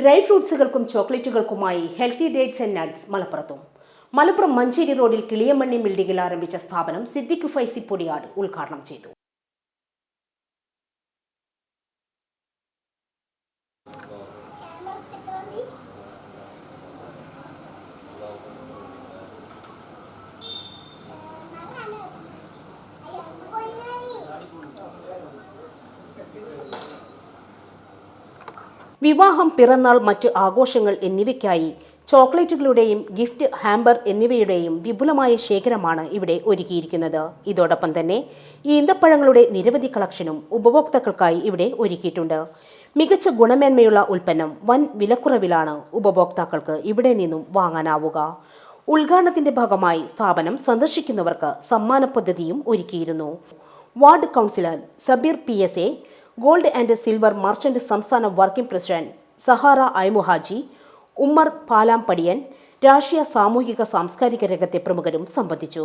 Dry ഫ്രൂട്ട്സുകൾക്കും ചോക്ലേറ്റുകൾക്കുമായി healthy dates and nuts മലപ്പുറത്തും. മലപ്പുറം മഞ്ചേരി റോഡിൽ കിളിയമ്മണ്ണി ബിൽഡിംഗിൽ ആരംഭിച്ച സ്ഥാപനം സിദ്ദിഖ് ഫൈസി പൊടിയാട് ഉദ്ഘാടനം ചെയ്തു. വിവാഹം പിറന്നാൾ മറ്റ് ആഘോഷങ്ങൾ എന്നിവയ്ക്കായി ചോക്ലേറ്റുകളുടെയും ഗിഫ്റ്റ് ഹാമ്പർ എന്നിവയുടെയും വിപുലമായ ശേഖരമാണ് ഇവിടെ ഒരുക്കിയിരിക്കുന്നത്. ഇതോടൊപ്പം തന്നെ ഈന്തപ്പഴങ്ങളുടെ നിരവധി കളക്ഷനും ഉപഭോക്താക്കൾക്കായി ഇവിടെ ഒരുക്കിയിട്ടുണ്ട്. മികച്ച ഗുണമേന്മയുള്ള ഉൽപ്പന്നം വൻ വിലക്കുറവിലാണ് ഉപഭോക്താക്കൾക്ക് ഇവിടെ നിന്നും വാങ്ങാനാവുക. ഉദ്ഘാടനത്തിന്റെ ഭാഗമായി സ്ഥാപനം സന്ദർശിക്കുന്നവർക്ക് സമ്മാന പദ്ധതിയും ഒരുക്കിയിരുന്നു. Ward councillor Sabeer P S A gold and silver merchant സംസ്ഥാന വർക്കിംഗ് പ്രസിഡന്റ് സഹാറ ഐമുഹാജി ഉമ്മർ പാലാംപടിയൻ രാഷ്ട്രീയ സാമൂഹിക സാംസ്കാരിക രംഗത്തെ പ്രമുഖരും സംബന്ധിച്ചു.